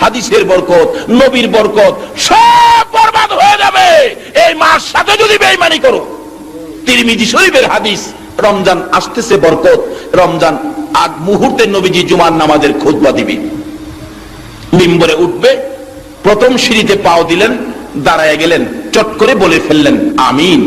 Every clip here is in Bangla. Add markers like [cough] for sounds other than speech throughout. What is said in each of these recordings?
হাদিসের বরকত, নবীর বরকত, সব বরবাদ হয়ে যাবে। এই মাস সাথে যদি বেইমানি করো। তিরমিজি শরীফের হাদিস, রমজান আসতেছে বরকত, রমজান আগ মুহূর্তে নবীজি জুমার নামাজের খুতবা দিবি। মিম্বরে উঠবে, প্রথম সিঁড়িতে পাও দিলেন দাঁড়ায় গেলেন, চট করে বলে ফেললেন, আমিন।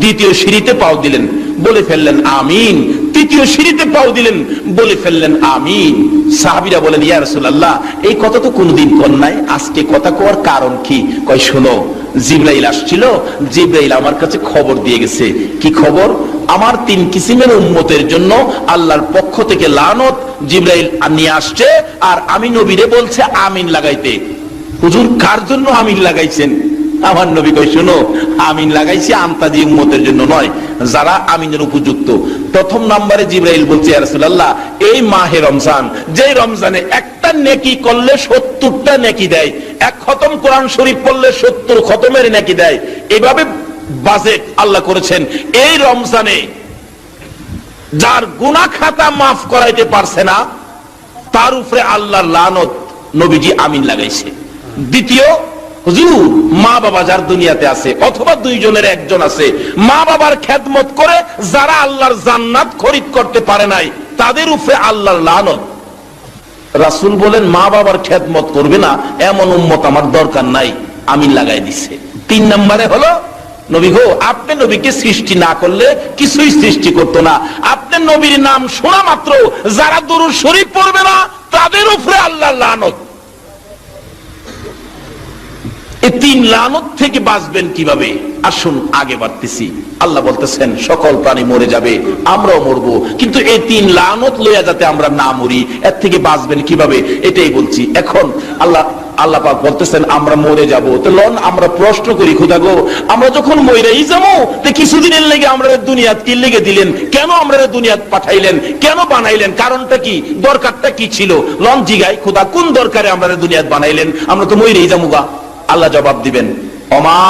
দ্বিতীয় সিঁড়িতে পাও দিলেন বলে ফেললেন, আমিন। তৃতীয় সিঁড়িতে পাও দিলেন, বলে ফেললেন, আমিন। সাহাবিরা বলেন, ইয়া রাসূলুল্লাহ, এই কথা তো কোনোদিন কর নাই। আজকে কথা কোয়ার কারণ কি? কয়, শোনো, জিব্রাইল আসছিল। জিব্রাইল আমার কাছে খবর দিয়ে গেছে। কি খবর? আমার তিন কিসিমের উম্মতের জন্য আল্লাহর পক্ষ থেকে লানত জিব্রাইল নিয়ে আসছে, আর আমি নবীরে বলছে, আমিন লাগাইতে। হুজুর, কার জন্য আমিন লাগাইছেন? আমার নবী কই শোনো, আমিন লাগাইছি আমতাজি উম্মতের জন্য নয়, যারা আমিনের উপযুক্ত। প্রথম নম্বরে জিব্রাইল বলছে রাসূলুল্লাহ, এই মাহে রমজান যে রমজানে একটা নেকি করলে সত্তরটা নেকি দেয়, এক খতম কোরআন শরীফ পড়লে সত্তর খতমের নেকি দেয়। এভাবে বাজেট আল্লাহ করেছেন, এই রমজানে যার গুনাহ খাতা মাফ করাইতে পারছে না, তার উপরে আল্লাহর লানত নবীজি আমিন লাগাইছে। দ্বিতীয় হুজুর, মা বাবা যার দুনিয়াতে আছে, অথবা দুইজনের একজন আছে, মা বাবার খেদমত করে যারা আল্লাহর জান্নাত খরিদ করতে পারে নাই, তাদের উপরে আল্লাহর লানত। রাসূল বলেন, মা বাবার করবে না, এমন উম্মত আমার দরকার নাই, আমিন লাগাই দিছে। তিন নম্বরে হলো, নবী গো, আপনি নবীকে সৃষ্টি না করলে কিছুই সৃষ্টি করতো না। আপনি নবীর নাম শোনা মাত্র, যারা দরুদ শরীফ পড়বে না, তাদের উপরে আল্লাহর লানত। এই তিন লানত থেকে বাঁচবেন কীভাবে? আসুন, আগে বাড়তেছি। আল্লাহ বলতেছেন, সকল প্রাণী মরে যাবে, আমরাও মরবো। কিন্তু এই তিন লানত লইয়া যাতে আমরা না মরি, এর থেকে বাঁচবেন কীভাবে? এটাই বলছি। এখন আল্লাহ আল্লাহ পাক বলতেছেন, আমরা মরে যাব। তো লন, আমরা প্রশ্ন করি, খুদা গো, আমরা যখন মইরাই যাব, তো কিছুদিনের লেগে আমরা দুনিয়াত কি লেগে দিলেন? কেন আমরা দুনিয়াত পাঠাইলেন? কেন বানাইলেন? কারণটা কি? দরকারটা কি ছিল? লন, জিগাই, খুদা, কোন দরকারে আমরা দুনিয়াত বানাইলেন? আমরা তো মইরেই যাব গা। আল্লাহ জবাব দিবেন অমা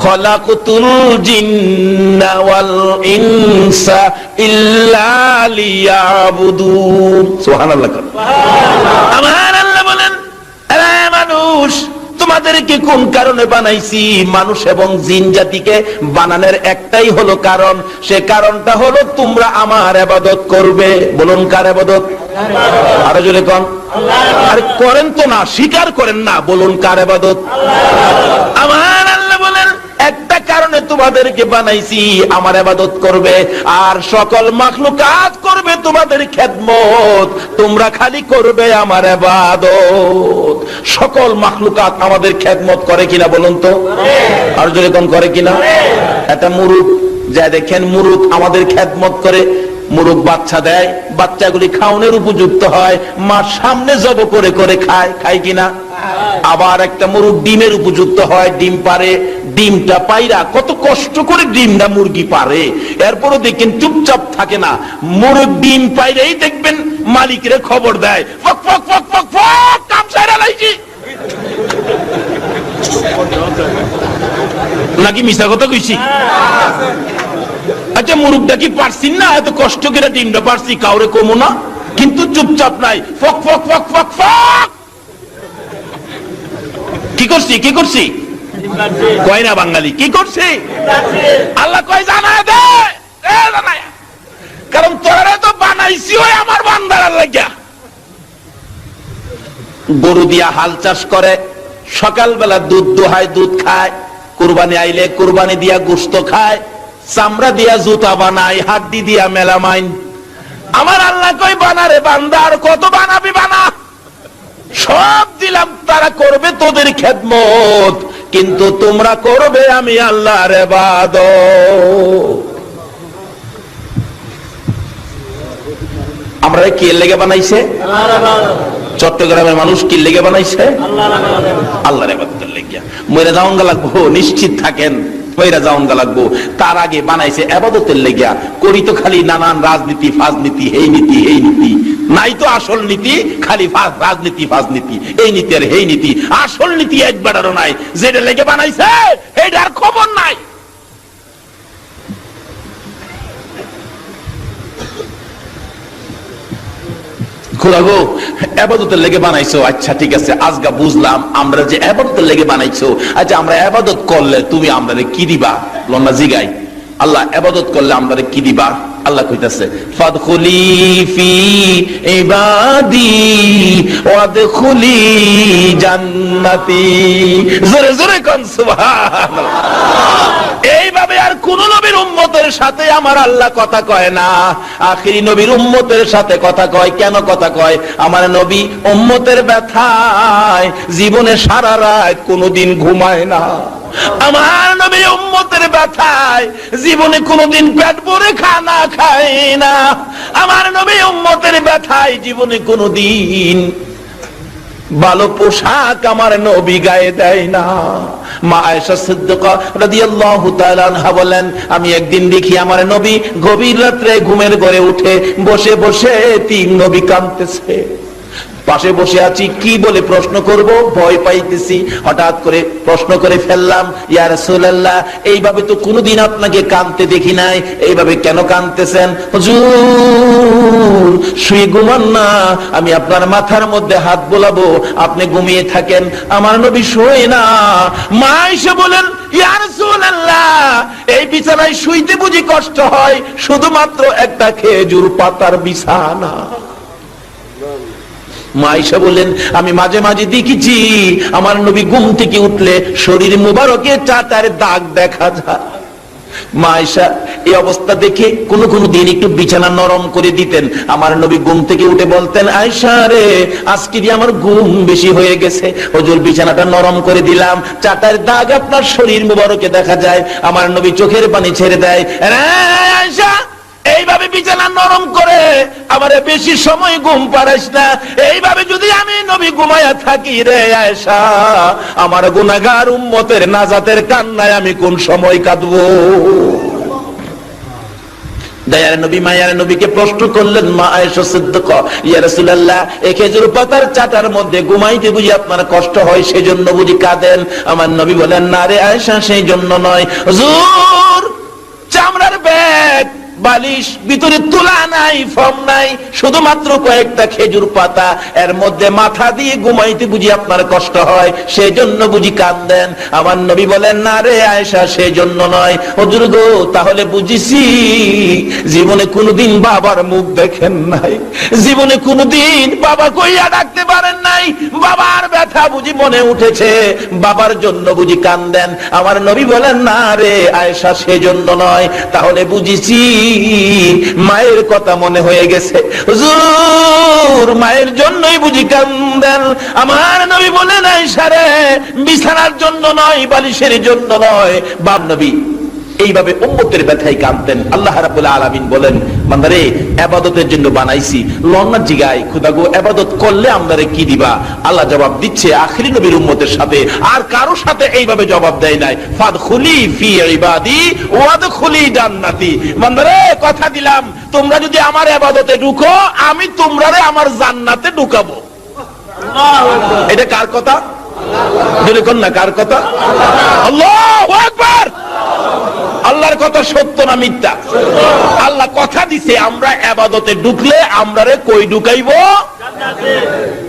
খলাকুতুল জিন্না ওয়াল ইনসা ইল্লা লিয়াবুদুন সুবহানাল্লাহ আমার আল্লাহ বলেন আরে মানুষ তোমাদেরকে কোন কারণে বানাইছি? মানুষ এবং জিন জাতিকে বানানোর একটাই হলো কারণ। সে কারণটা হলো তোমরা আমার আবাদত করবে। বলুন কার আবাদত? আরও জোরে কন। আর করেন তো না, স্বীকার করেন না, বলুন কার আবাদত? আমার একটা কারণে তোমাদেরকে বানাইছি আমার আবাদত করবে। আর সকল মাখলুকাত করবে তোমাদের খেদমত। তোমরা খালি করবে আমার আবাদত। সকল মাখলুকাত আমাদের খেদমত করে কিনা বলুন তো? আর যদি করে কিনা? এটা মুরুখ যা দেখেন মুরুখ আমাদের খেদমত করে। মুরুখ বাচ্চা দেয়, বাচ্চাগুলি খাওনের উপযুক্ত হয়, মা সামনে জব করে করে খায় খায় কিনা? আবার একটা মুরুখ ডিমের উপযুক্ত হয়, ডিম পারে, ডিমটা পাইরা কত কষ্ট করে ডিমটা মুরগি পারে। এরপরও দেখেন চুপচাপ থাকে না। মুরগ ডিম পাইরেই দেখবেন মালিকের খবর দেয়, ফক ফক নাকি মিশা কথা কইছি? আচ্ছা মুরুখটা কি পারছি না? এত কষ্ট করে ডিমটা পারছি, কাউরে কমো না। কিন্তু চুপচাপ নাই। ফক ফক ফক ফক ফক! কি করছি কি করছি? কয় না বাঙালি? কি করছি? আল্লাহ কয়, জানায় দে! কারণ তোরা তো বানাইছি ওই আমার বান্দার লাগিয়া গরু দিয়া হাল চাষ করে, সকালবেলা দুধ দোহায়, দুধ খায়। কুরবানি আইলে কুরবানি দিয়া গোস্ত খায়। চামড়া দিয়া জুতা বানায় হাড্ডি দিয়া মেলামাইন। আমার আল্লাহ কই বানারে বান্দা, আর কত বানাবি, বানা। সব দিলাম, তারা করবে তোদের খেদমত, কিন্তু তোমরা করবে আমি আল্লাহর বাদ আমরা কি লেগে বানাইছে? চট্টগ্রামের মানুষ কি লেগে বানাইছে? আল্লাহর এবাদতের লেগিয়া। মইরা যাওয়াঙ্গা লাগবো, নিশ্চিত থাকেন। মইরা যাওয়াঙ্গা লাগবো। তার আগে বানাইছে আবাদতের লেগিয়া। করি তো খালি নানান রাজনীতি, ফাজনীতি এই নীতি এই নীতি। নাই তো আসল নীতি, খালি রাজনীতি, ফাজনীতি। এই নীতি আর এই নীতি। আসল নীতি একবারও নাই। যেটা লেগে বানাইছে এটার খবর নাই। খোলা গো আবাদতের লেগে বানাইছো। আচ্ছা ঠিক আছে, আজগা বুঝলাম, আমরা যে আবাদতের লেগে বানাইছো আচ্ছা আমরা আবাদত করলে তুমি আমরা কি দিবা? লন্না জিগাই। আল্লাহ আবাদত করলে আমরা কি দিবা? আল্লাহ কইতাছে, ফাদখুলি ফি ইবাদি, ওয়াদখুলি জান্নাতি। জোরে জোরে কোন, সুবহানাল্লাহ। আর কোন নবীর উম্মতের সাথে আমার আল্লাহ কথা কয় না। আখিরি নবীর উম্মতের সাথে কথা কয়, কেন কথা কয়? আমার নবী উম্মতের ব্যথায় জীবনে সারা রাত কোনোদিন ঘুমায় না। আমার নবী উম্মতের ব্যথায় জীবনে কোনোদিন পেট ভরে খানা খায় না। আমার নবী উম্মতের ব্যথায় জীবনে কোনোদিন ভালো পোশাক আমার নবী গায়ে দেয় না। মা আয়েশা সিদ্দিকা রাদিয়াল্লাহু তাআলা আনহা বলেন, আমি একদিন দেখি আমার নবী গভীর রাত্রে ঘুমের ঘরে উঠে বসে বসে তিন নবী কাঁদতেছে। পাশে বসে আছি, কি বলে প্রশ্ন করব? ভয় পাইতেছি, হঠাৎ করে প্রশ্ন করে ফেললাম, ইয়া রাসূলুল্লাহ, এইভাবে তো কোনোদিন আপনাকে কাঁদতে দেখি নাই, এইভাবে কেন কাঁদতেছেন হুজুর, শুয়ে ঘুমান না, আমি আপনার মাথার মধ্যে হাত বোলাবো, আপনি ঘুমিয়ে থাকেন, আমার নবী শোয় না। মা এসে বলেন, ইয়া রাসূলুল্লাহ, এই বিছানায় শুইতে বুঝি কষ্ট হয়, শুধুমাত্র একটা খেজুর পাতার বিছানা। মাইশা বললেন, আমি মাঝে মাঝে দেখেছি, আমার নবী ঘুম থেকে উঠলে শরীর মুবারকে চাটার দাগ দেখা যায়। মাইশা এই অবস্থা দেখে কোন কোন দিন একটু বিছানা নরম করে দিতেন। আমার নবী ঘুম থেকে উঠে বলতেন আয়সা রে, আজকে দিয়ে আমার ঘুম বেশি হয়ে গেছে। হজুর, বিছানাটা নরম করে দিলাম চাটার দাগ আপনার শরীর মুবারকে দেখা যায়। আমার নবী চোখের পানি ছেড়ে দেয় আয়সা এইভাবে বিছানা নরম করে আমার বেশি সময় ঘুম পারাস না। এইভাবে যদি আমি নবী ঘুমায়া থাকি রে আয়সা আমার গুনাগার উম্মতের নাজাতের কান্নায় আমি কোন সময় কাঁদবো? আয়েশা আপনার কষ্ট হয়, সেজন্য বুঝি কাঁদেন? আমার নবী বলেন, না রে আয়েশা সেই জন্য নয়। হুজুর, চামড়ার ব্যাগ বালিশ, ভিতরে তুলা নাই, ফর্ম নাই, শুধুমাত্র কয়েকটা খেজুর পাতা। এর মধ্যে মাথা দিয়ে ঘুমাইতে বুঝি আপনার কষ্ট হয় সেই জন্য বুঝি কান্দেন। আমার নবী বলেন, না রে আয়েশা সেই জন্য নয়। হজুর গো, তাহলে বুঝিছি, জীবনে কোনোদিন বাবার মুখ দেখেন নাই। জীবনে কোনোদিন বাবা কইয়া ডাকতে পারেন নাই। বাবার ব্যথা বুঝি মনে উঠেছে, বাবার জন্য বুঝি কান্দেন। আমার নবী বলেন, না রে আয়েশা, সেজন্য নয়। তাহলে বুঝিছি মায়ের কথা মনে হয়ে গেছে। হুজুর, মায়ের জন্যই বুঝি কান্দেন। আমার নবী বলে নাই সারে, বিছানার জন্য নয়, বালিশের জন্য নয়। বাপ নবী এইভাবে উম্মতের ব্যথায় কাঁদতেন। আল্লাহ রাব্বুল আলামিন বলেন, বান্দারে ইবাদতের জন্য বানাইছি। লন্না জিগায়, খুদাগো ইবাদত করলে আমরারে কি দিবা? আল্লাহ জবাব দিচ্ছে, আখিরি নবীর উম্মতের সাথে। আর কারও সাথে এইভাবে জবাব দেয় নাই। ফাদখুলি ফি ইবাদি ওয়াদখুলি জান্নাতি। বান্দারে, কথা দিলাম, তোমরা যদি আমার ইবাদতে ঢুকো, আমি তোমরারে আমার জান্নাতে ঢুকাবো। এটা কার কথা? যদি কোন না কার কথা? আল্লাহু আকবার! আল্লাহর কথা সত্য না মিথ্যা? আল্লাহ কথা দিছে, আমরা আবাদতে ঢুকলে আমরারে কই ঢুকাইব?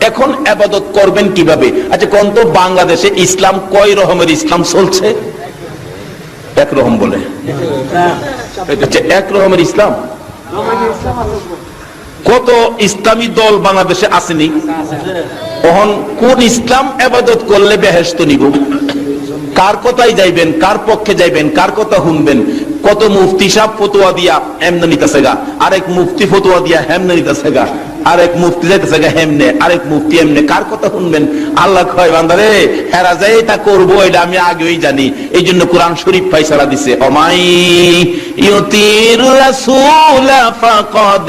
এখন আবাদত করবেন কীভাবে? আচ্ছা কোন তো বাংলাদেশে ইসলাম কয় রকমের ইসলাম চলছে? এক রকম বলে। আচ্ছা এক রকমের ইসলাম? কত ইসলামী দল বাংলাদেশে আসেনি? কোন ইসলাম আবাদত করলে বেহেস্ত নিব? কার কথাই যাইবেন, কার পক্ষে যাইবেন, কার কথা শুনবেন? কত মুফতি সাহ ফতোয়া দিয়া এমনে নিতেছে গা? আরেক মুফতি ফতোয়া দিয়া হেমনে নিতেছে গা। আরেক মুফতি যাইতেছে গা হেমনে, আরেক মুফতি এমনে। কার কথা শুনবেন? আল্লাহ কয়, বান্দারে, হেরা যাই এটা করব, এটা আমি আগেই জানি। এই জন্য কোরআন শরীফ ফাইসালা দিছে, অমাই ইউতির রাসূল ফাকাদ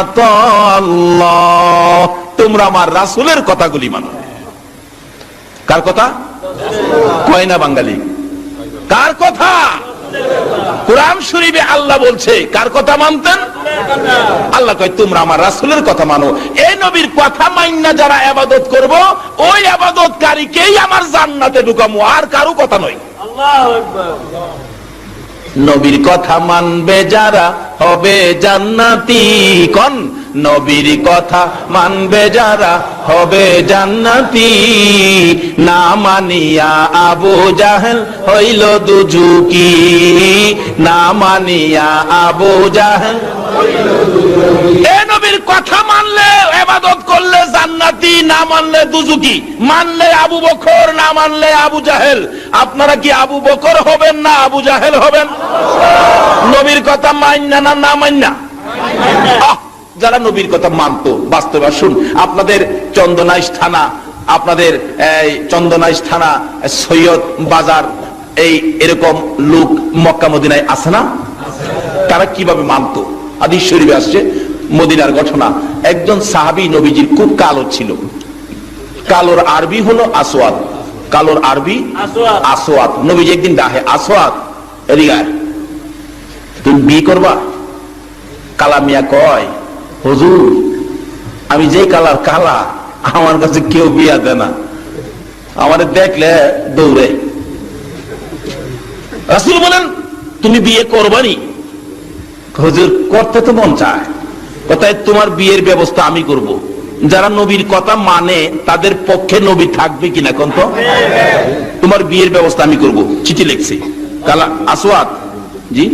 আতাল্লাহ তোমরা আমার রাসূলের কথাগুলি মানো। কার কথা? কয় না বাঙালি? কার কথা? কোরআন শরীফে আল্লাহ বলছে কার কথা মানতেন? আল্লাহ কয় তোমরা আমার রাসূলের কথা মানো। এই নবীর কথা মাইন্না যারা আবাদত করব ওই আবাদতকারীকেই আমার জান্নাতে ঢুকামো আর কারও কথা নয়। নবীর কথা মানবে যারা হবে জান্নাতি কন। নবীর কথা মানবে যারা হবে জান্নাতি। না মানিয়া আবু জাহেল হইল দুজুকি না মানিয়া আবু জাহেল এ নবীর কথা মানলে এবাদত করলে জান্নাতি, না মানলে দুজুকি মানলে আবু বকর, না মানলে আবু জাহেল। আপনারা কি আবু বকর হবেন না আবু জাহেল হবেন? নবীর কথা মান্না না না মান্না যারা নবীর কথা মানতো বাস্তবে শুন আপনাদের চন্দনাইশ থানা আপনাদের চন্দনাইশ থানা সৈয়দ বাজার এই এরকম লোক মক্কা মদিনায় আছে না? তারা কীভাবে মানতো? আদি শরীফে আসছে মদিনার ঘটনা। একজন সাহাবী নবীজির খুব কালো ছিল। কালোর আরবি হলো আসওয়াদ। কালোর আরবি। আসওয়াদ। নবীজি একদিন ডাহে আসওয়াদ এদিকে তুমি বিয়ে করবা? কালামিয়া কয় হুজুর, আমি যে কালার কালা, আমার কাছে কেউ বিয়া দেয় না। আমাদের দেখলে দৌড়ে। রাসূল বলেন, তুমি বিয়ে করবানি? হজুর, করতে তো মন চায়। কোথায় তোমার বিয়ের ব্যবস্থা আমি করব। যারা নবীর কথা মানে তাদের পক্ষে নবী থাকবে কিনা কোন তো? তোমার বিয়ের ব্যবস্থা আমি করব। চিঠি লিখছি। কালা আসওয়াদ জি?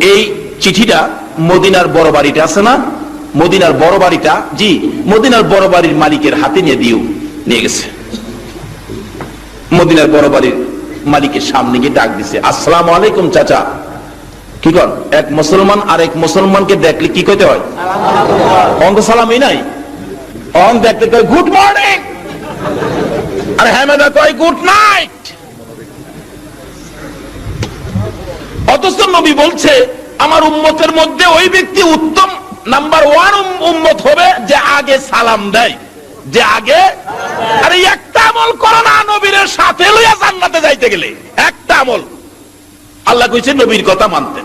এই চিঠিটা মদিনার বড় বাড়িটা আছে না? মদিনার বড় বাড়িটা জি মদিনার বড় বাড়ির মালিকের হাতে নিয়ে দিও নিয়ে গেছে। মদিনার বড় বাড়ির মালিকের সামনে গিয়ে ডাক দিছে আসসালামু আলাইকুম চাচা। কি কর এক মুসলমান আর এক মুসলমানকে দেখলে কি কইতে হয়? অন তো সালামই নাই। অন দেখতে কয় গুড মর্নিং। আর হ্যামেদা কয় গুড নাইট। অথচ নবী বলছে আমার উম্মতের মধ্যে ওই ব্যক্তি উত্তম নাম্বার ওয়ান উম্মত হবে যে আগে সালাম দেয়, যে আগে আরে একটা আমল করো না নবীর সাথে লইয়া জান্নাতে যাইতে গেলে। একটা আমল। আল্লাহ কইছে নবীর কথা মানতে।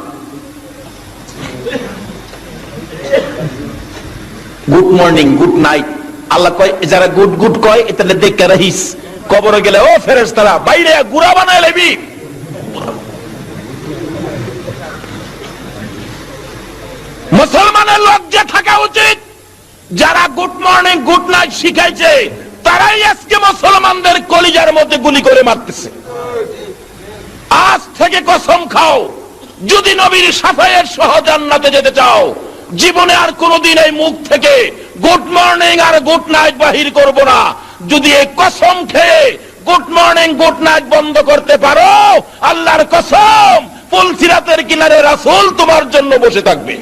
Good morning good night Allah কয় যারা গুড গুড কয় এটা দেখে রাহিস কবরে গেলে, ও ফেরেস তারা বাইরে গুড়া বানায় লেবি মুসলমানের লজ্জা থাকা উচিত। যারা গুড মর্নিং, গুড নাইট শিখাইছে, তারাই আজকে মুসলমানদের কলিজার মধ্যে গুলি করে মারতেছে। আজ থেকে কসম খাও, যদি নবীর সাফাইয়ের সহ জান্নাতে যেতে চাও, জীবনে আর কোনোদিন এই মুখ থেকে গুড মর্নিং আর গুড নাইট বাহির করব না। যদি এই কসম খেয়ে গুড মর্নিং, গুড নাইট বন্ধ করতে পারো, আল্লাহর কসম। পুলসিরাতের কিনারে রাসূল তোমার জন্য বসে থাকবে।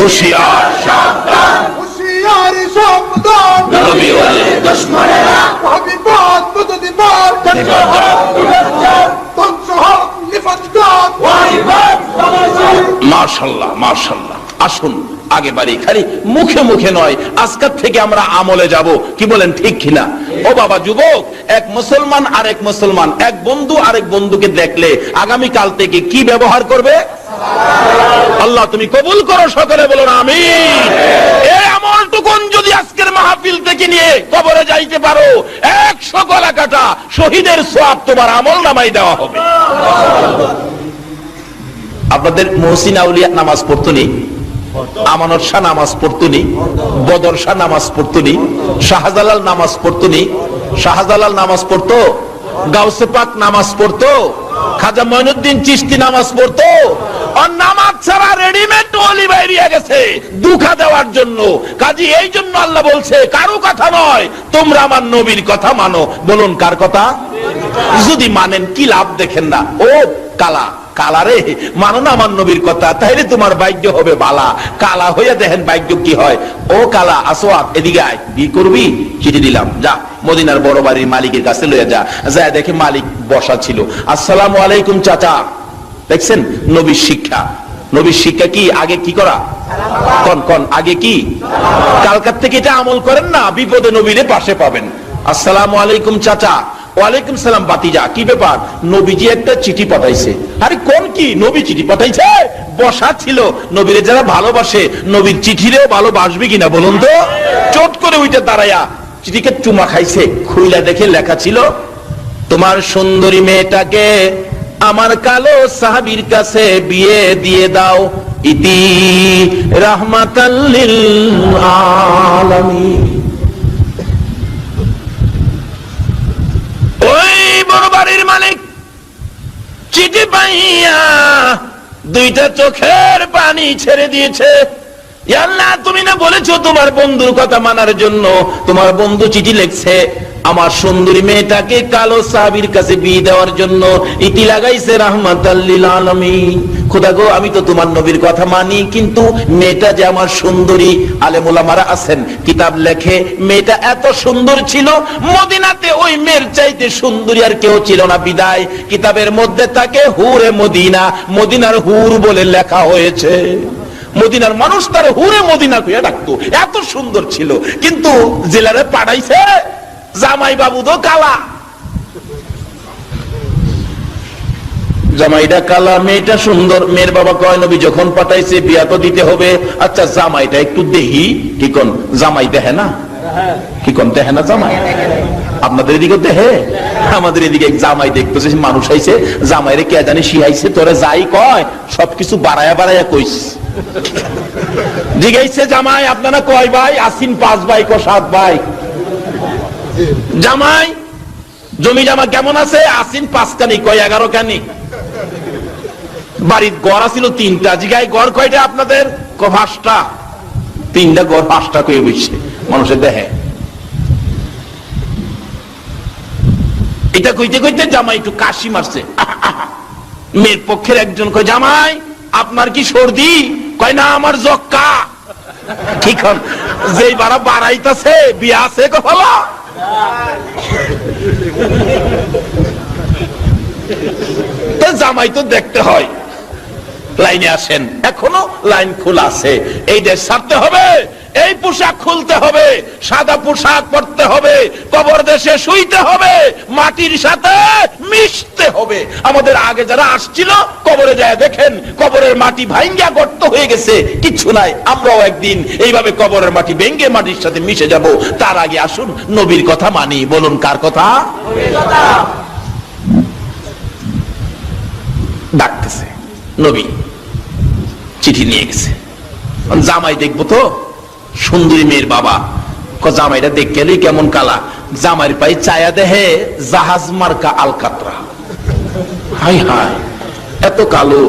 হুশিয়ার মাশাল্লাহ। আসুন, আগে বাড়ি খালি, মুখে মুখে নয় আজকাল থেকে আমরা আমলে যাব। কি বলেন, ঠিক কিনা? ও বাবা যুবক, এক মুসলমান আর এক মুসলমান, এক বন্ধু আরেক বন্ধুকে দেখলে আগামী কাল থেকে কি ব্যবহার করবে? আল্লাহ, তুমি কবুল করো সকলে, বলুন আমি এই আমলটুকুন যদি আজকের মাহফিল থেকে নিয়ে কবরে যাইতে পারো, একশো গলা কাটা শহীদের সোয়াব তোমার আমল নামাই দেওয়া হবে। আপনাদের মহসিন আউলিয়া নামাজ পড়তো পড়তনি আমানত শাহ নামাজ পড়তনি বদর শাহ নামাজ পড়তনি শাহজালাল নামাজ পড়তনি শাহজালাল নামাজ পড়তো, গাউসে পাক নামাজ পড়তো, খাজা মঈনুদ্দিন চিশতি নামাজ পড়তো। আর নামাজ ছাড়া রেডিমেড অলি বাইরিয়া গেছে, দুঃখা দেওয়ার জন্য। কাজী এই জন্য আল্লাহ বলছে, কারও কথা নয়, তোমরা আমার নবীর কথা মানো। বলুন কার কথা? যদি মানেন কি লাভ দেখেন না? ও কালা। কালারে মানো না আমার নবীর কথা, তাইলে তোমার ভাগ্য হবে বালা। কালা হইয়া দেখেন ভাগ্য কি হয়। ও কালা আসোয়াত এদিকে আয়। বি করবি? চিঠি দিলাম। যা, মদিনার বড় বাড়ির মালিকের কাছে লইয়া যা। যা দেখে মালিক বসা ছিল। আসসালামু আলাইকুম চাচা। দেখছেন? নবীর শিক্ষা। নবীর শিক্ষা কি? আগে কি করা? কন কন, আগে কি? কালকার থেকে এটা আমল করেন না, বিপদে নবীরে পাশে পাবেন। আসসালামু আলাইকুম চাচা। ওয়ালাইকুম সালাম বাতিজা কি ব্যাপার? নবীজি একটা চিঠি পাঠাইছে। আরে কোন কি? নবী চিঠি পাঠাইছে? বসা ছিল। নবীরে যারা ভালোবাসে, নবীর চিঠিরেও ভালোবাসবে কিনা বলুন তো? চট করে ওইটা দাঁড়ায়া। চিঠিকে চুমা খাইছে। খুইলা দেখে লেখা ছিল, তোমার সুন্দরী মেয়েটাকে আমার কালো সাহাবির কাছে বিয়ে দিয়ে দাও। ইতি রাহমাতাল্লিল আলামিন। বড় বাড়ির মালিক। চিঠি পাইয়া দুইটা চোখের পানি ছেড়ে দিয়েছে। তুমি না বলেছ তোমার বন্ধুর কথা মানার জন্য তোমার বন্ধু চিঠি লিখছে? আমার সুন্দরী মেয়েটাকে কালো সাহাবির কাছে বিয়ে দেওয়ার জন্য ইতি লাগাইছে রাহমাত আলমী খোদা গো, আমি তো তোমার নবীর কথা মানি, কিন্তু মেয়েটা যে আমার সুন্দরী আলেমুলামারা আছেন, কিতাব লেখে, মেয়েটা এত সুন্দর ছিল, মদিনাতে ওই মেয়ের চাইতে সুন্দরী আর কেউ ছিল না, বিদায়। কিতাবের মধ্যে তাকে হুরে মদিনা, মদিনার হুর বলে লেখা হয়েছে। মদিনার মানুষ তার হুরে মদিনা কইয়া ডাকতো, এত সুন্দর ছিল, কিন্তু জেলারে পাঠাইছে। জামাই বাবু তো কালা। জামাইটা কালা, মেয়েটা সুন্দর। মেয়ের বাবা কয়, নবী, যখন পাঠাইছে বিয়া তো দিতে হবে। আচ্ছা জামাইটা একটু দেহি কি কোন? জামাই দেহে না? কি কোন দেহে না জামাই? আপনাদের এদিকে দেহে আমাদের এদিকে জামাই দেখতেছে মানুষ আইছে। জামাইরে কে জানি শিহাইছে তোরে যাই কয়, সবকিছু বাড়ায়া বাড়ায়া কইস জিগাইছে জামাই, আপনারা কয় ভাই? আসিন পাঁচ ভাই ক সাত ভাই? জামাই, জমি জামা কেমন আছে? আসিন পাঁচ কানি কয় এগারো কানি বাড়ির গড় আছিল তিনটা, জিগায় গড় কয়টা আপনাদের? পাঁচটা? তিনটা গড় পাঁচটা কয়ে বসছে মানুষের দেহে। এটা কইতে কইতে জামাই একটু কাশি মারছে। [laughs] মেয়ের পক্ষের একজন কয়, জামাই, আপনার কি সর্দি? কয়, না, আমার জক্কা [laughs] কি কন, যেই বারা বাড়াইতাছে, বিয়া আছে কফলা তো জামাই তো দেখতে হয়। লাইনে আসেন। এখনও লাইন খোলা আছে। এই দেশ ছাড়তে হবে। এই পোশাক খুলতে হবে, সাদা পোশাক পরতে হবে, কবর দেশে শুইতে হবে, মাটির সাথে মিশতে হবে। আমাদের আগে যারা আসছিল, কবরে যায় দেখেন, কবরের মাটি ভাঙ্গা গর্ত হয়ে গেছে। কিছু নাই, আমরাও একদিন এইভাবে কবরের মাটি ভেঙ্গে মাটির সাথে মিশে যাব। তার আগে আসুন, নবীর কথা মানি। বলুন, কার কথা? ডাকতেছে। নবী চিঠি নিয়ে গেছে। জামাই দেখব তো? সুন্দরী মেয়ের বাবা। জামাইটা দেখ কেমন কালা। জামাইয়ের পাই চায়া দেহে জাহাজ মার্কা আলকাতরা। হাই হাই, এত কালো।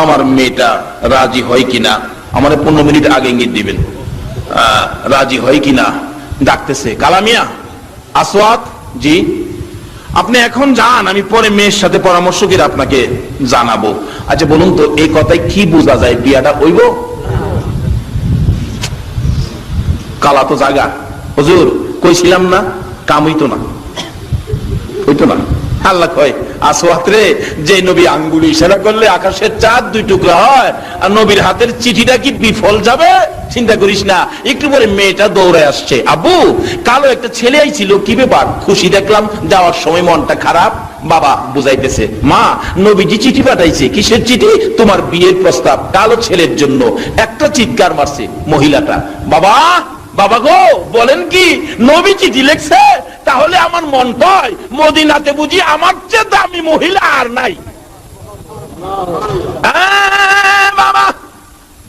আমার মেয়েটা রাজি হয় কিনা? আমার পনেরো মিনিট আগে ইঙ্গিত দিবেন। রাজি হয় কিনা? ডাকতেছে কালামিয়া আসওয়াত, জি, আপনি এখন যান, আমি পরে মেয়ের সাথে পরামর্শ করে আপনাকে জানাব। আচ্ছা বলুন তো, এই কথায় কি বোঝা যায়? বিয়াটা হইব? কালা তো জাগা। হুজুর, কইছিলাম না, কাম হইতো না। হইতো না। আল্লাহ কয় যে নবী ইশারা করলে আকাশের চাঁদ দুই টুকরা হয়, আর নবীর হাতের চিঠিটা কি বিফল যাবে? চিন্তা করিস না, একটু পরে মেয়েটা দৌড়ে আসছে। আবু কালো একটা ছেলে আইছিল, কি ব্যাপার? খুশি দেখলাম, যাওয়ার সময় মনটা খারাপ। বাবা বুঝাইতেছে, মা, নবীজি চিঠি পাঠাইছে, কিসের চিঠি? তোমার বিয়ের প্রস্তাব কালো ছেলের জন্য। একটা চিৎকার মারছে মহিলাটা। বাবা বাবা গো, বলেন কি নবী চিঠি লেখছে তাহলে আমার মন কয় মদিনাতে বুঝি আমার চেয়ে দামি মহিলা আর নাই। বাবা,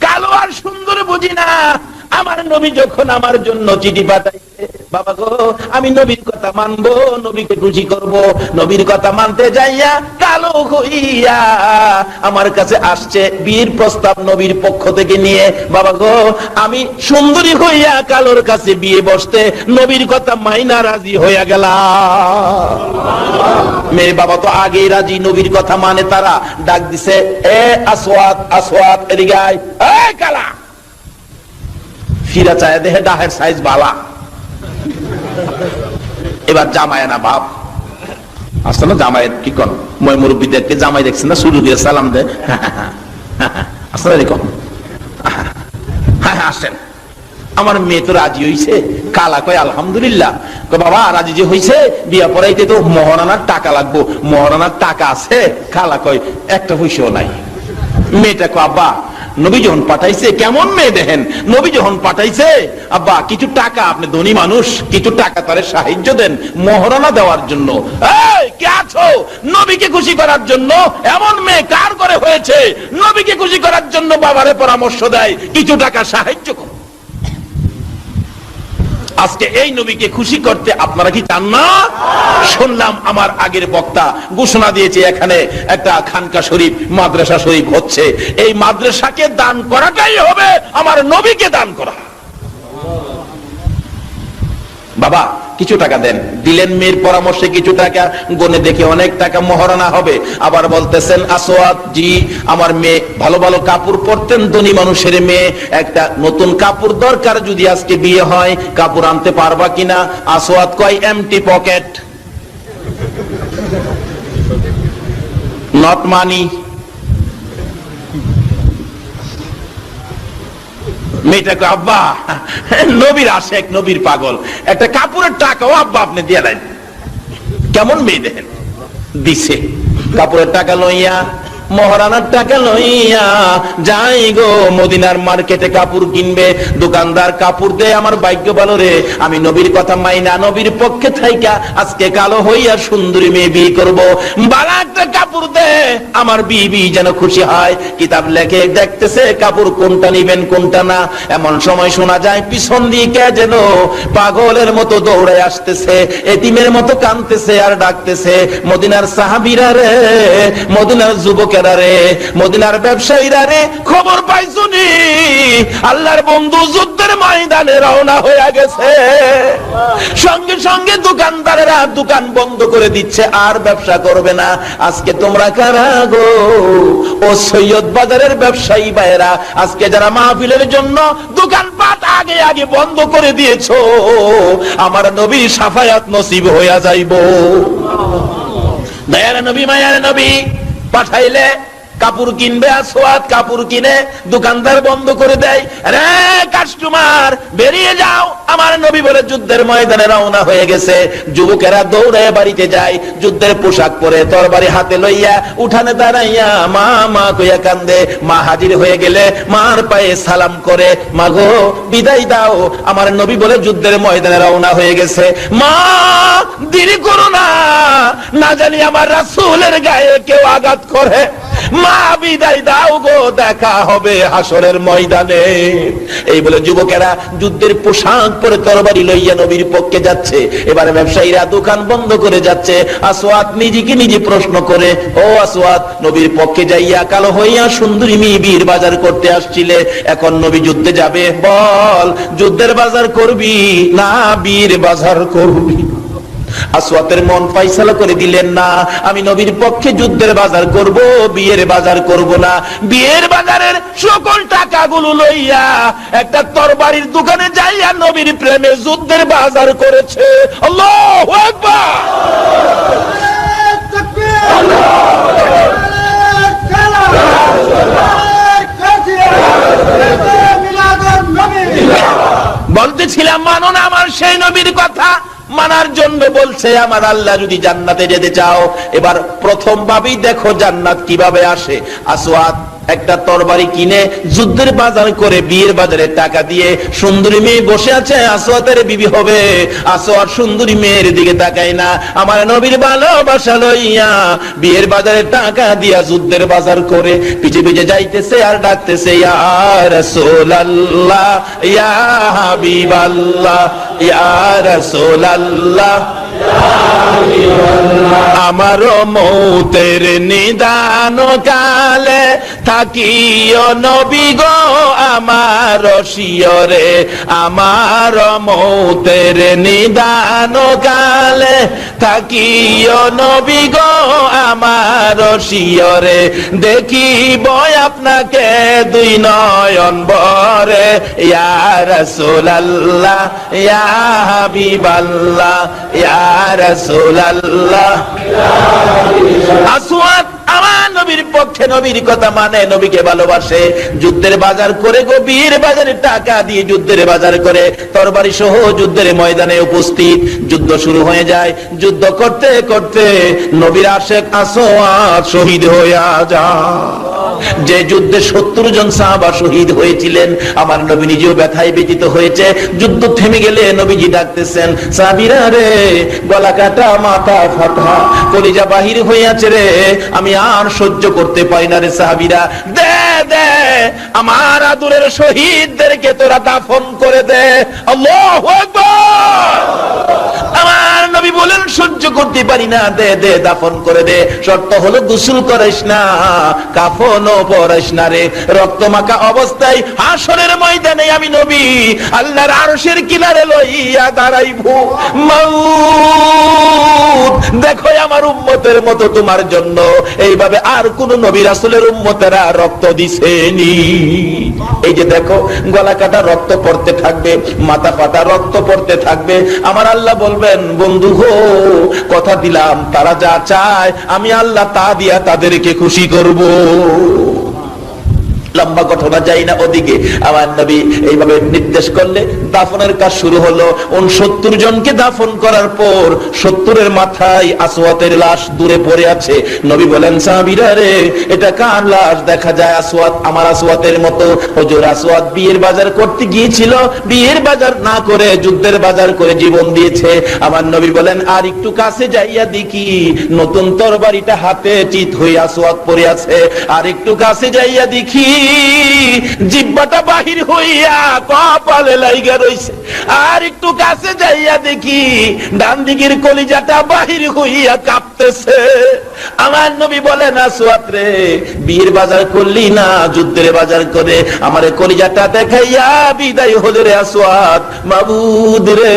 কালো আর সুন্দর বুঝি না। আমার নবী যখন আমার জন্য চিঠি পাঠাইছে, বাবা গো, আমি নবীর কথা মানবো, নবীকে খুশি করব। নবীর কথা মানতে যাইয়া কালো হইয়া আমার কাছে আসছে বীর প্রস্তাব নবীর পক্ষ থেকে নিয়ে। বাবা গো, আমি সুন্দরী হইয়া কালোর কাছে বিয়ে বসতে নবীর কথা মাইনা রাজি হইয়া গেলাম। মেয়ে বাবা তো আগে রাজি, নবীর কথা মানে তারা। ডাক দিছে, এ আসওয়াত আসওয়াত, এদিকে আয়। কালা! ফিরা চায় দেহে ডাহের সাইজ বালা। এবার জামায় না বাপ। আসতো না জামাইয়ের কি কন? মই মুরব্বীদেরকে জামাই দেখছেন না শুরু দিয়ে সালাম দে। আসতো না এরকম হ্যাঁ হ্যাঁ আসেন। আমার মেয়ে তো রাজি হইছে। কালা কয়, আলহামদুলিল্লাহ। বাবা, রাজি যে হইছে, বিয়া পড়াইতে তো মহারানার টাকা লাগবো। মহারানার টাকা আছে। কালা কয়, একটা পয়সাও নাই। মেয়েটা কয়, আব্বা নবী যখন পাঠাইছে, কেমন মেয়ে দেখেন? নবী যখন পাঠাইছে, আব্বা, কিছু টাকা, আপনি ধনী মানুষ, কিছু টাকা তারে সাহায্য দেন মহরানা দেওয়ার জন্য। কে আছো? নবীকে খুশি করার জন্য এমন মেয়ে কার করে হয়েছে? নবীকে খুশি করার জন্য বাবারে পরামর্শ দেয়, কিছু টাকা সাহায্য আজকে এই নবীকে খুশি করতে আপনারা কি চান না? শুনলাম আমার আগের বক্তা ঘোষণা দিয়েছে, এখানে একটা খানকা শরীফ, মাদ্রাসা শরীফ হচ্ছে। এই মাদ্রাসাকে দান করাটাই হবে, আমার নবীকে দান করা। বাবা, কিছু টাকা দেন। দিলেন মেয়ের পরামর্শে কিছু টাকা গনে দেখে অনেক টাকা মহারণা হবে। আবার বলতেছেন আসোয়াদ জি, আমার মেয়ে, ভালো ভালো কাপড় পরতেন, ধনী মানুষের মেয়ে, একটা নতুন কাপড় দরকার যদি আজকে বিয়ে হয়, কাপড় আনতে পারবা কিনা? আসোয়াদ কয় এমটি পকেট নট মানি মেয়েটাকে আব্বা, নবীর আশেক, নবীর পাগল। একটা কাপড়ের টাকাও আব্বা আপনি দিয়ে দেন। কেমন মেয়ে দেখেন? দিছে। কাপড়ের টাকা লইয়া, মহারানার টাকা লইয়া যাই গো, মদিনার মার্কেটে কাপড় কিনবে, দোকানদার কাপড় দে আমার ভাগ্য ভালো রে। আমি নবীর কথা মাইনা, নবীর পক্ষে থাইকা, আজকে কালো হইয়া সুন্দরী মেয়ে বিয়ে করব। বালা একটা কাপড় দে, আমার বিবি যেন খুশি হয়। কিতাব লেখে দেখতেছে কাপড় কোনটা নিবেন, কোনটা না। এমন সময় শোনা যায় পিছন দিকে যেন পাগলের মতো দৌড়ে আসতেছে, এতিমের মতো কানতেছে আর ডাকতেছে, মদিনার সাহাবিরা রে, মদিনার যুবকেরা রে, মদিনার ব্যবসায়ীরা রে, খবর পাইছুনি আল্লাহর বন্ধু যুদ্ধের ময়দানে রওনা হয়ে গেছে। সঙ্গে সঙ্গে দোকানদারেরা দোকান বন্ধ করে দিচ্ছে, আর ব্যবসা করবে না। আজকে তোমরা কারা গো? ও সৈয়দ বাজারের ব্যবসায়ী ভাইরা আজকে যারা মাহফিলের জন্য দোকানপাট আগে আগে বন্ধ করে দিয়েছ, আমার নবী সাফায়াত নসিব হইয়া যাইব। দয়ার নবী, মায়ার নবী, পাঠাইলে কাপড় কিনবে আর সোয়াদ কাপড় কিনে দোকানদার বন্ধ করে দেয়। রে কাস্টমার, বেরিয়ে যাও। আমার নবী বলে যুদ্ধের ময়দানে রওনা হয়ে গেছে। যুবকেরা দৌড়ে বাড়িতে যায়। যুদ্ধের পোশাক পরে তরবারি হাতে লইয়া উঠানে দাঁড়াইয়া মা মা কইয়া কান্দে। মা হাজির হয়ে গেলে মার পায়ে সালাম করে, মা গো, বিদায় দাও। আমার নবী বলে যুদ্ধের ময়দানে রওনা হয়ে গেছে। মা, দেরি করো না। না জানি আমার রাসূলের গায়ে কেউ আঘাত করে। মা বিদায় দাও গো, দেখা হবে হাসরের ময়দানে। এই বলে যুবকেরা যুদ্ধের পোশাক পরে তরবারি লইয়া নবীর পক্ষে যাচ্ছে। এবারে ব্যবসায়ীরা দোকান বন্ধ করে যাচ্ছে। আসোয়াত নিজেকে নিজে প্রশ্ন করে, ও আসোয়াত নবীর পক্ষে যাইয়া কালো হইয়া সুন্দরী মেয়ে বীর বাজার করতে আসছিলে, এখন নবী যুদ্ধে যাবে? বল, যুদ্ধের বাজার করবি না বীর বাজার করবি আসওয়াতের মন ফাইসালা করে দিলেন না। আমি নবীর পক্ষে যুদ্ধের বাজার করব, বিয়ের বাজার করব না। বিয়ের বাজারের সকল টাকাগুলো লইয়া একটা তরবারির দোকানে যাইয়া নবীর প্রেমে যুদ্ধের বাজার করেছে। আল্লাহু আকবার! বলতেছিলাম, মানো না আমার সেই নবীর কথা। মানার জন্য বলছে, আমার আল্লাহ যদি জান্নাতে যেতে চাও, এবার প্রথম ভাবেই দেখো জান্নাত কীভাবে আসে। আসওয়াত একটা তরবারি কিনে যুদ্ধের বাজার করে বিয়ের বাজারে টাকা দিয়ে সুন্দরী মেয়ে বসে আছে আসোয়াতের বিবি হবে। আসোয়ার সুন্দরী মেয়ের দিকে তাকায় না। আমার নবীর ভালোবাসা লইয়া বিয়ের বাজারে টাকা দিয়া যুদ্ধের বাজার করে পিছে পিছে যাইতেছে আর ডাকতেছে, ইয়া রাসূলুল্লাহ, ইয়া হাবিবাল্লাহ, ইয়া রাসূলুল্লাহ, আমার মৌতের নিদান কালে থাকিও নবী গো আমার শিয়রে, আমার মৌতের নিদান কালে। থাকিও নবী গো আমার শিয়রে, দেখিব আপনাকে দুই নয়ন বরে ইয়া রাসূলুল্লাহ, ইয়া ইয়া আসওয়াদ আমার নবীর পক্ষে নবীর কথা মানে নবীকে ভালোবাসে। যুদ্ধের বাজার করে গভীর বাজারে টাকা দিয়ে যুদ্ধের বাজার করে। তরবারি সহ যুদ্ধের ময়দানে উপস্থিত। যুদ্ধ শুরু হয়ে যায়। যুদ্ধ করতে করতে নবীর আশেখ আসো আর শহীদ হইয়া যায়। যে যুদ্ধে সত্তর জন সাহাবা শহীদ হয়েছিলেন, আমার নবী নিজেও ব্যথায় ব্যতীত হয়েছে। যুদ্ধ থেমে গেলে নবীজি ডাকতেছেন, সাবিরা রে, গলা কাটা, মাথা ফাটা, কলিজা বাহির হইয়াছে রে, আমি আর সহ্য করতে পারি না রে সাহাবিরা। দে দে, আমার আদুরের শহীদদেরকে তোরা দাফন করে দে। আল্লাহু আকবার! আমার নবী বলেন, সহ্য করতে পারি না, দে দে, দাফন করে দে। শর্ত হলো গোসল করিস না, কাফনও পরাইস না রে। রক্ত মাখা অবস্থায় হাসরের ময়দানে আমি নবী, আল্লাহর আরশের কিনারে লইয়া দাঁড়াইব। মাউত, দেখো আমার উম্মতের মতো তোমার জন্য। এইভাবে আর কোন নবী রাসূলের উম্মতেরা রক্ত দিছেনি। এই যে দেখো গলা কাটা রক্ত পড়তে থাকবে, মাথা পাতা রক্ত পড়তে থাকবে। আমার আল্লাহ বলবেন বন্ধু হো কথা দিলাম তারা যা চায় আমি আল্লাহ তা দিয়া তাদেরকে খুশি করব। লম্বা ঘটনা যাই না ওদিকে। আমার নবী এইভাবে নির্দেশ করলে দাফনের কাজ শুরু হলো। উনসত্তর জনকে দাফন করার পর সত্তরের মাথায় আসওয়াতের লাশ দূরে পড়ে আছে। নবী বলেন, সাহাবীরা রে, এটা কার লাশ? দেখা যায় আসওয়াত আমার আসওয়াতের মতো। হুজুর আসওয়াত বিয়ের বাজার করতে গিয়েছিল। বিয়ের বাজার না করে যুদ্ধের বাজার করে জীবন দিয়েছে। আমার নবী বলেন, আর একটু কাছে যাইয়া দেখি, নতুন তরবারিটা হাতে চিত হয়ে আসওয়াত পড়ে আছে। আর একটু কাছে যাইয়া দেখি জিব্বাটা বাহির হইয়া কপালে লাইগা রইছে। আর একটু কাছে যাইয়া দেখি ডান দিকের কলিজাটা বাহির হইয়া কাঁপতেছে। আমার নবী বলেন আসওয়াত রে, বীর বাজার করলি না, যুদ্ধের বাজার করে। আমার কলিজাটা দেখাইয়া বিদায় হলে রে আসওয়াত মাবুদ রে,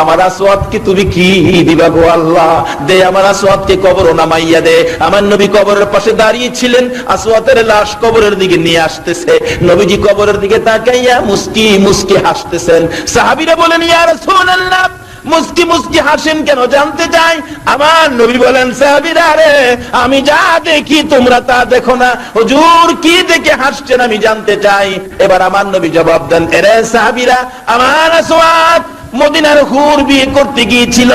আমার আসওয়াতকে তুমি কি দিবা গো আল্লাহ? দে আমার আসওয়াতকে কবর নামাইয়া দে। আমার নবী কবরের পাশে দাঁড়িয়ে ছিলেন। আসওয়াতের লাশ কবরের দিকে নিয়ে আসতেছে। নবীজি কবরের দিকে তাকাইয়া মুস্কি মুস্কি হাসতেছেন। সাহাবীরা বলেন, ইয়া রাসূলুল্লাহ, মুস্কি মুস্কি হাসেন কেন? জানতে চাই? আমার নবী বলেন, সাহাবীরা রে আমি যা দেখি তোমরা তা দেখো না। হুজুর, কি দেখে হাসছেন আমি জানতে চাই? এবার আমার নবী জবাব দেন, এরে সাহাবীরা, আমার আসওয়াত মদিনার হুর বিয়ে করতে গিয়েছিল।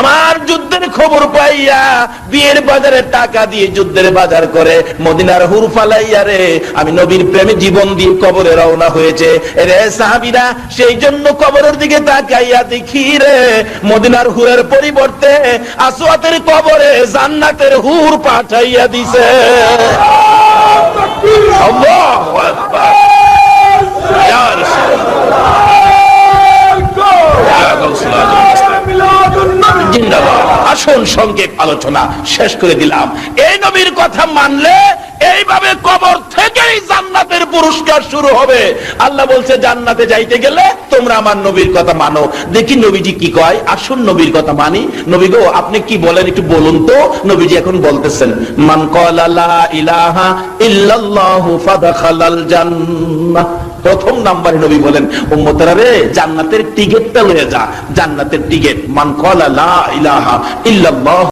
আমার যুদ্ধের খবর পাইয়া বিয়ের বাজারে টাকা দিয়ে যুদ্ধের বাজার করে মদিনার হুর ফালাইয়া রে, আমি নবীর প্রেমে জীবন দিয়ে কবরে রওনা হয়েছে। রে সাহাবিরা, সেই জন্য কবরের দিকে তাকাইয়া দেখি রে, মদিনার হুরের পরিবর্তে আসওয়াতের কবরে জান্নাতের হুর পাঠাইয়া দিছে। আল্লাহু আকবার। ইয়া রাসূলুল্লাহ। জিন্দাবাদ। আসুন সংক্ষেপ আলোচনা শেষ করে দিলাম। এই নবীর কথা মানলে এইভাবে কবর থেকেই জান্নাতের পুরস্কার শুরু হবে। আল্লাহ বলছে, জান্নাতে যাইতে গেলে তোমরা আমার নবীর কথা মানো। দেখি নবীজি কি কয়। আসুন নবীর কথা মানি। নবী গো, আপনি কি বলেন একটু বলুন তো। নবীজি এখন বলতেছেন, মান ক্বালা লা ইলাহা ইল্লাল্লাহু ফাদাখালাল জান্নাহ। প্রথম নাম্বারে নবী বলেন রে, জান্নাতের টিকেটটা লয়ে যা। জান্নাতের টিকেট মান কলা লা ইলাহা ইল্লাল্লাহ।